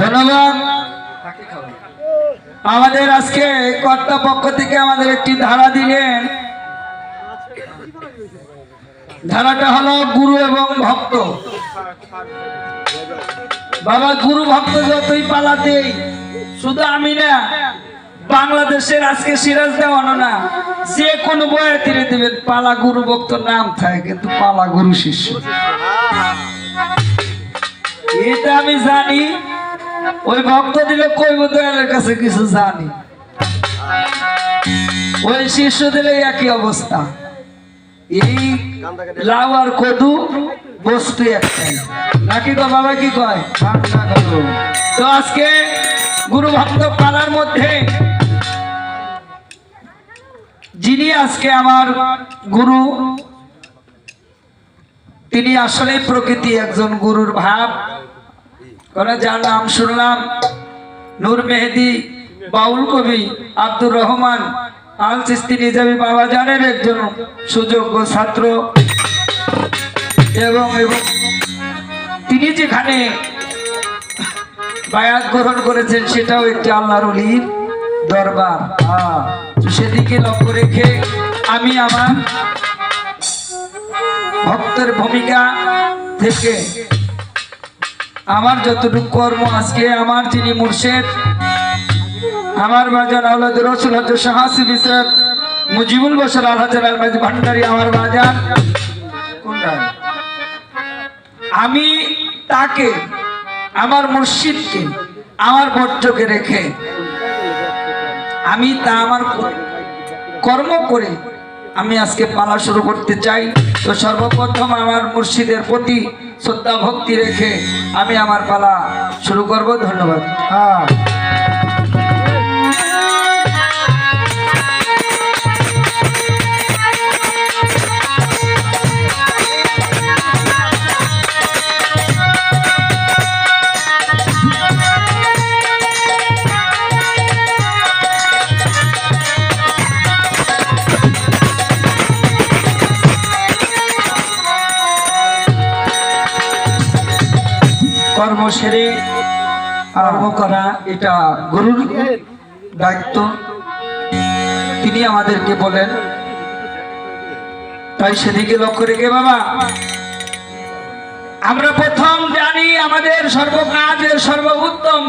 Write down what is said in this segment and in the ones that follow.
ধন্যবাদ। আমাদের আজকে কর্তা পক্ষ থেকে আমাদের একটি ধারা দিলেন। ধারাটা হলো গুরু এবং ভক্ত। বাবা, গুরু ভক্ত যতই পালাতেই শুধু আমি না, বাংলাদেশের আজকে সিরাজ দেওয়ানো না, যে কোনো বয়ে তীরে দেবেন, পালা গুরু ভক্ত নাম থাকে, কিন্তু পালা গুরু শিষ্য। এটা আমি জানি। ওই ভক্ত দিলে কইব দয়ালের কাছে কিছু জানি। ওই শিষ্য দিলে একই অবস্থা। এই লাউ আর কদু বস্তু একটাই। নাকি তো বাবা কি কয়? তো আজকে গুরু ভক্ত পালার মধ্যে যিনি আজকে আমার গুরু তিনি আসলে প্রকৃতি একজন গুরুর ভাব। কারণ যার নাম শুনলাম, নূর মেহেদি, বাউল কবি আব্দুর রহমান, আল চিস্তি নিজামী বাবা জানের একজন সুযোগ্য ছাত্র। এবং তিনি যেখানে বায়াত গ্রহণ করেছেন, সেটাও একটি আল্লাহর দরবার। সেদিকে লক্ষ্য রেখে আমি আমার ভক্তের ভূমিকা থেকে আমার যতটুকু কর্ম আজকে আমার যিনি মুর্শেদ, আমার বাজার আল্লাহ রসুল হজ শাহাসি বিসর মুজিবুল বসর মাজি ভান্ডারি আমার বাজার। আমি তাকে, আমার মুর্শিদকে, আমার বর্জকে রেখে আমি তা আমার কর্ম করে আমি আজকে পালা শুরু করতে চাই। তো সর্বপ্রথম আমার মুর্শিদের প্রতি শ্রদ্ধা ভক্তি রেখে আমি আমার পালা শুরু করব। ধন্যবাদ। হ্যাঁ। সেরে কর্ম করা এটা গুরুর দায়িত্ব। তিনি আমাদেরকে বলেন, তাই সেদিকে লক্ষ্য রেখে বাবা, আমরা প্রথম জানি আমাদের সর্বকাজের সর্বোত্তম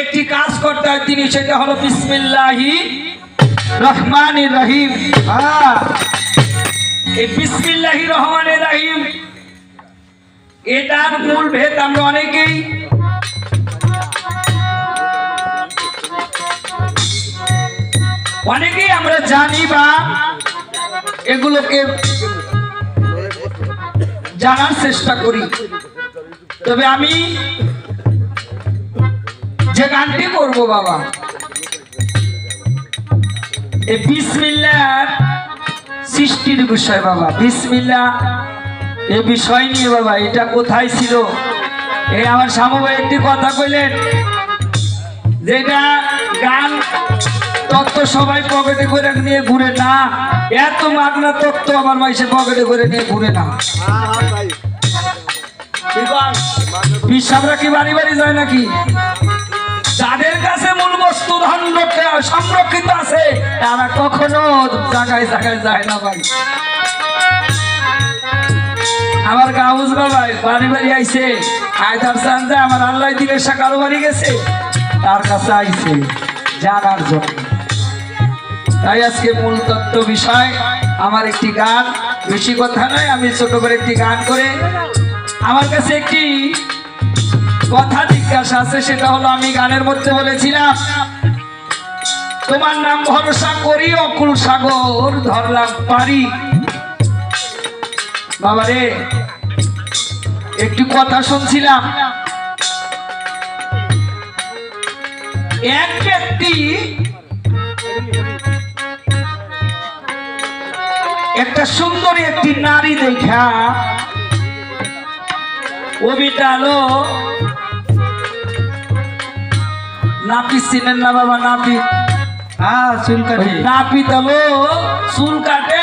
একটি কাজ করতে হয় তিনি, সেটা হলো বিসমিল্লাহি রহমান রহিম। হ্যাঁ এই বিসমিল্লাহি রহমান রহিম এটার মূল ভেদ আমরা অনেকেই অনেকেই আমরা জানি বা এগুলোকে জানার চেষ্টা করি। তবে আমি যে গানটি করব বাবা, এই বিসমিল্লার সৃষ্টির বিষয় বাবা বিসমিল্লা এ বিষয় নিয়ে বাবা, এটা কোথায় ছিল? এই আমার ভাই একটি কথা কইলেন, যেটা গান তত্ত্ব সবাই পকেটে করে নিয়ে ঘুরে না, এত মাগনা তত্ত্ব আমার মাইসে পকেটে করে নিয়ে ঘুরে না। বিশ্বাসরা কি বাড়ি বাড়ি যায় নাকি? যাদের কাছে মূল বস্তু ধন সংরক্ষিত আছে, তারা কখনো জায়গায় জায়গায় যায় না ভাই। আমার গাউজ বাবাই বাড়ি বাড়ি আইছে। আয়দার চান যে আমার আল্লাহ দিকে সকাল বাড়ি গেছে। তার কাছে আইছে জানার জন্য। তাই আজকে মূল তত্ত্ব বিষয়, আমার একটি গান, বেশি কথা নয়, আমি ছোট করে একটি গান করে। আমার কাছে একটি কথা জিজ্ঞাসা আছে, সেটা হলো আমি গানের মধ্যে বলেছিলাম, তোমার নাম ভরসা করি অকুল সাগর, ধরলাম পারি। বাবা রে একটি কথা শুনছিলাম। এক ব্যক্তি একটা সুন্দরী একটি নারী দেখা অবিটালো নাপি চিনেন না বাবা নাপি হ্যাঁ চুল কাটে। নাপিত হলো চুল কাটে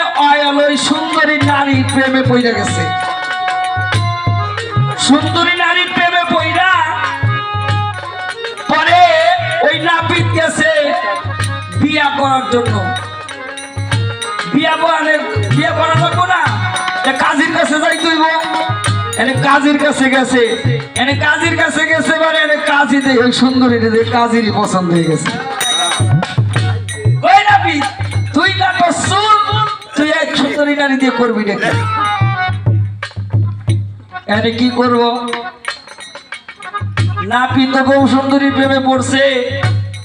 সুন্দরী নারী প্রেমে পইরা গেছে। সুন্দরী নারী প্রেমে পইরা পরে ওই নাপিত গেছে বিয়া করার জন্য। বিয়া না? কাজীর কাছে যাই এনে কাজীর কাছে গেছে। এনে কাজীর কাছে গেছে মানে এনে ওই সুন্দরী কাজীর পছন্দ হয়ে গেছে। সুন্দরী নারী দিয়ে করবি এনে কি করব? নাপি তো বউ সুন্দরী প্রেমে পড়ছে,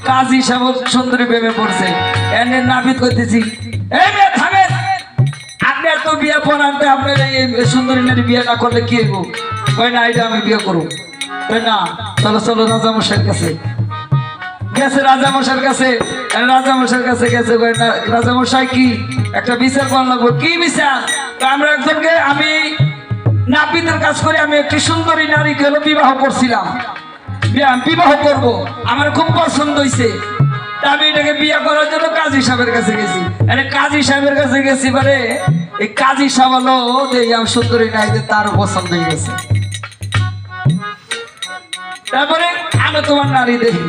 কাজী সাহেব সুন্দরী প্রেমে পড়ছে। এনে নাপিত করতেছি আপনি এত বিয়ে পড়ানতে আপনার এই সুন্দরী নারী বিয়ে না করলে কি হইব? কই না এটা আমি বিয়ে করব। না চলো চলো রাজা মশাইয়ের কাছে। গেছে রাজা মশাইয়ের কাছে? কাছে গেছে কি? একটা বিচার লাগবো। কি বিচার আমরা একজনকে, আমি কাজ করে, আমি একটি সুন্দরী নারীকে বিবাহ বিবাহ আমার খুব পছন্দ হয়েছে আমি এটাকে বিয়ে করার জন্য কাজী সাহেবের কাছে গেছি। কাজী সাহেবের কাছে গেছি মানে? এই কাজী সাহেব হলো যে আমার সুন্দরী নারীতে তার পছন্দ হয়ে গেছে। তারপরে, আমি তোমার নারী দেখি।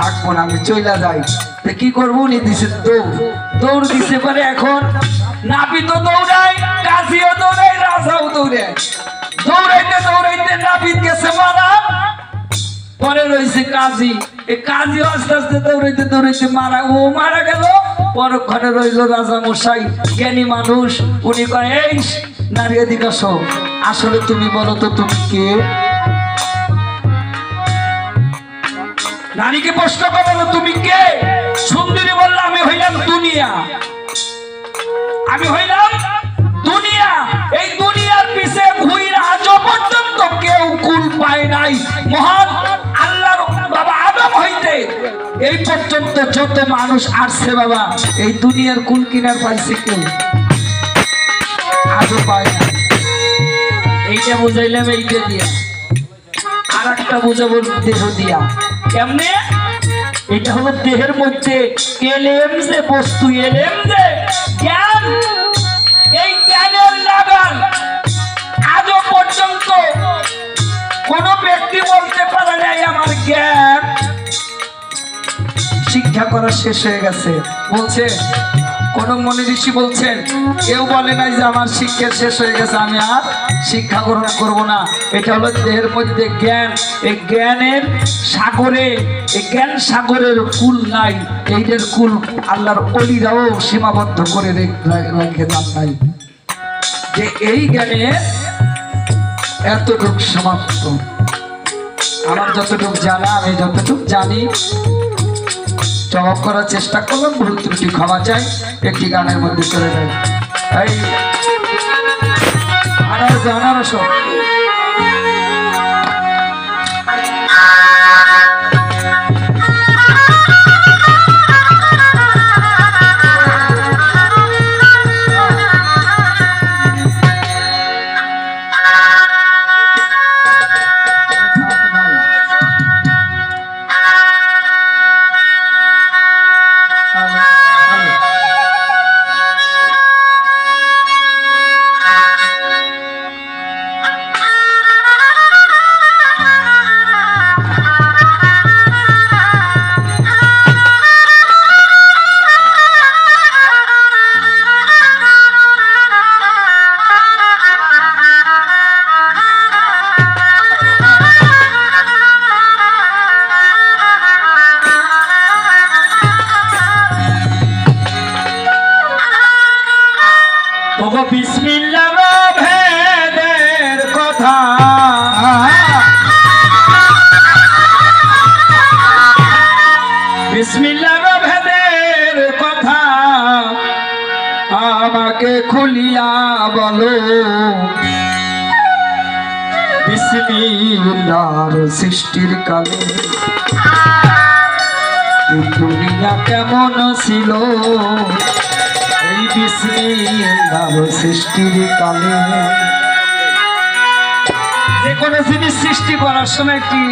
থাকব না, আমি চইলা যাই। কি করব? দিছে দৌড়। দৌড় দিছে পারে এখন নাপিত দৌড়ায় কাজিও দৌড়ায়, রাজাও দৌড়ায়। দৌড়াইতে দৌড়াইতে নাপিত গেছে মারা। পরে রয়েছে কাজী। এই কাজী আস্তে আস্তে দৌড়াইতে দৌড়াইতে মারা। ও মারা গেল। পরক্ষণে রইল রাজা মশাই, জ্ঞানী মানুষ। উনি কয়, এই নারী অধিকার আসলে তুমি বলো তো তুমি কে? নারীকে প্রশ্ন করল তুমি কে? সুন্দরী বলল আমি হইলাম দুনিয়া। আমি হইলাম দুনিয়া। এই দুনিয়ার পিছে ঘুইরা আজ পর্যন্ত কেউ কুল পায় নাই। মহান আল্লাহর বাবা আদম হইতে। এই পর্যন্ত যত মানুষ আসছে বাবা, এই দুনিয়ার কুল কিনার পাইছে কেউ। আজও পায় না এইটা বুঝাইলাম, এইটা দিয়া। আর একটা বুঝাবো, দেহ দিয়া। কেমনে? এটা হলো দেহের মধ্যে। এলএম যে বস্তু এলএম যে জ্ঞান, এই জ্ঞানের লাগান আজও পর্যন্ত কোন ব্যক্তি বলতে পারে নাই আমার জ্ঞান। শিক্ষা করা শেষ হয়ে গেছে। বলছে কোন মনে ঋষি বলছেন, কেউ বলে নাই যে আমার শিক্ষা শেষ হয়ে গেছে, আমি আর শিক্ষা গ্রহণ করব না। এটা হলো দেহের মধ্যে জ্ঞান। এই জ্ঞানের সাগরে, এই জ্ঞান সাগরের কুল নাই এইটার কুল আল্লাহর অলিরাও সীমাবদ্ধ করে রেখে দাম নাই। যে এই জ্ঞানে এতটুক সমাপ্ত। আমার যতটুক জানা, আমি যতটুক জানি জবাব করার চেষ্টা করলাম ভুল ত্রুটি ক্ষমা চাই। একটি গানের মধ্যে চলে এই, আনারস আনারস আমার সৃষ্টির কালে। দুনিয়া কেমন ছিল? এই বিশ্রীলার সৃষ্টির কালে। যে কোনো জিনিস সৃষ্টি করার সময় একটি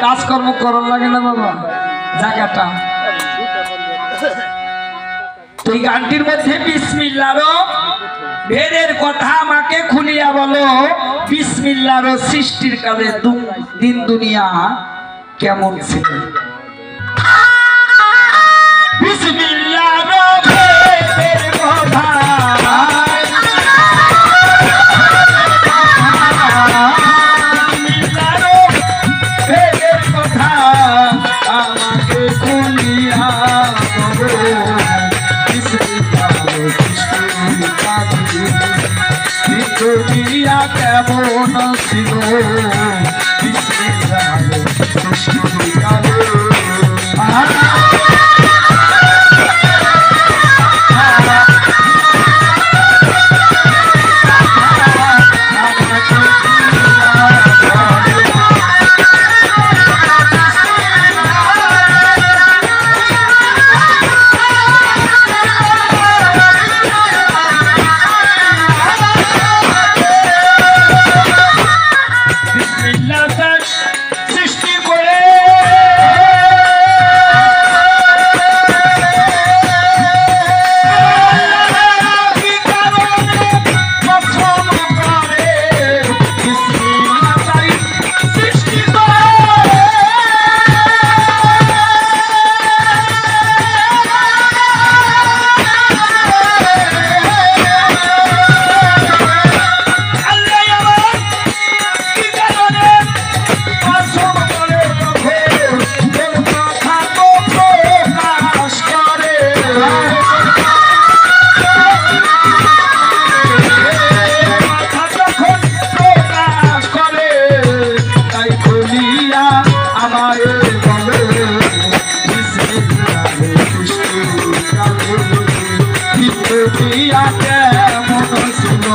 কাজকর্ম করার লাগে না বাবা? জায়গাটা। এই গানটির মধ্যে বিসমিল্লারও ভেদের কথা আমাকে খুলিয়া বলো। বিসমিল্লার সৃষ্টির কালে দিন দুনিয়া কেমন ছিল? বিসমিল্লা Yeah. দিয়া কেমন শুনো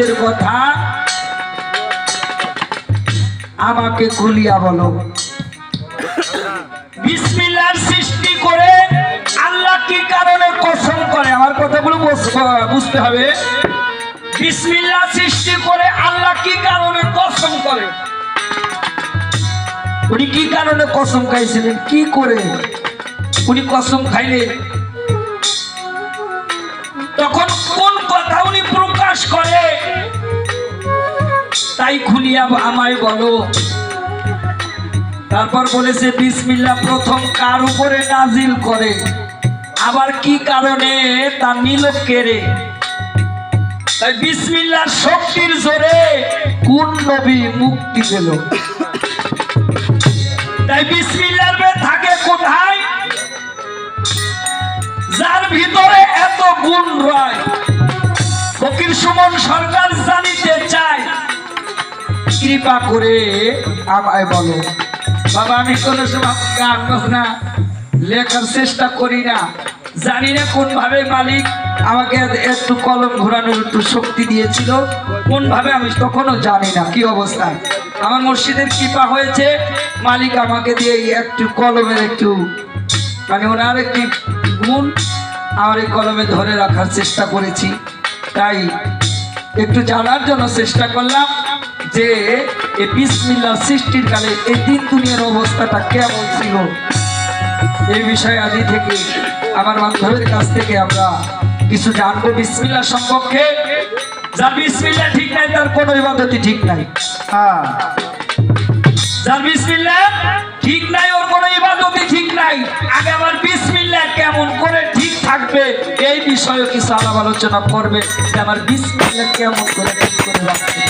বিসমিল্লাহর কথা আমাকে খুলিয়া বলো। বিসমিল্লাহর সৃষ্টি করে আল্লাহ কি কারণে কসম করে? আমার কথাগুলো বুঝতে হবে। বিসমিল্লাহ সৃষ্টি করে আল্লাহ কি কারণে কসম করে? উনি কি কারণে কসম খাইছিলেন? কি করে? উনি কসম খাইলেন? তখন তাই খুলিয়া আমায় বলো। তারপর বলেছে বিসমিল্লাহ, প্রথম কার উপরে নাজিল করে? আবার কি কারণে তা নিল কেড়ে তাই বিসমিল্লাহ শক্তির জোরে কোন নবী মুক্তি পেল? তাই বিসমিল্লার থাকে কোথায়? যার ভিতরে এত গুণ রয়। ফকির সুমন সরকার জানিতে চায় কৃপা করে আমায় বলো। বাবা, আমি কোনো সময় বাজনা লেখার চেষ্টা করি না। জানি না কোন ভাবে মালিক আমাকে একটু কলম ঘোরানোর একটু শক্তি দিয়েছিল। কোন ভাবে আমি তখনও জানি না কি অবস্থায় আমার মসজিদের কৃপা হয়েছে। মালিক আমাকে দিয়ে একটু কলমের একটু মানে ওনার একটি গুণ আমার এই কলমে ধরে রাখার চেষ্টা করেছি। তাই একটু জানার জন্য চেষ্টা করলাম। যে এই বিসমিল্লাহ সৃষ্টির কালে এই দিন দুনিয়ার অবস্থাটা কেমন ছিল? এই বিষয়ে আদি থেকে আমার বান্ধবের কাছ থেকে আমরা কিছু জানব বিসমিল্লাহ সম্পর্কে। যার বিসমিল্লাহ ঠিক নাই তার কোনো ইবাদতই ঠিক নাই। হ্যাঁ। যার বিসমিল্লাহ ঠিক নাই ওর কোনো ইবাদতই ঠিক নাই। আগে আমার বিসমিল্লাহ কেমন করে ঠিক থাকবে এই বিষয়ে কিছু আলাপ আলোচনা করবে যে আমার বিসমিল্লাহ কেমন করে ঠিক করে রাখবে।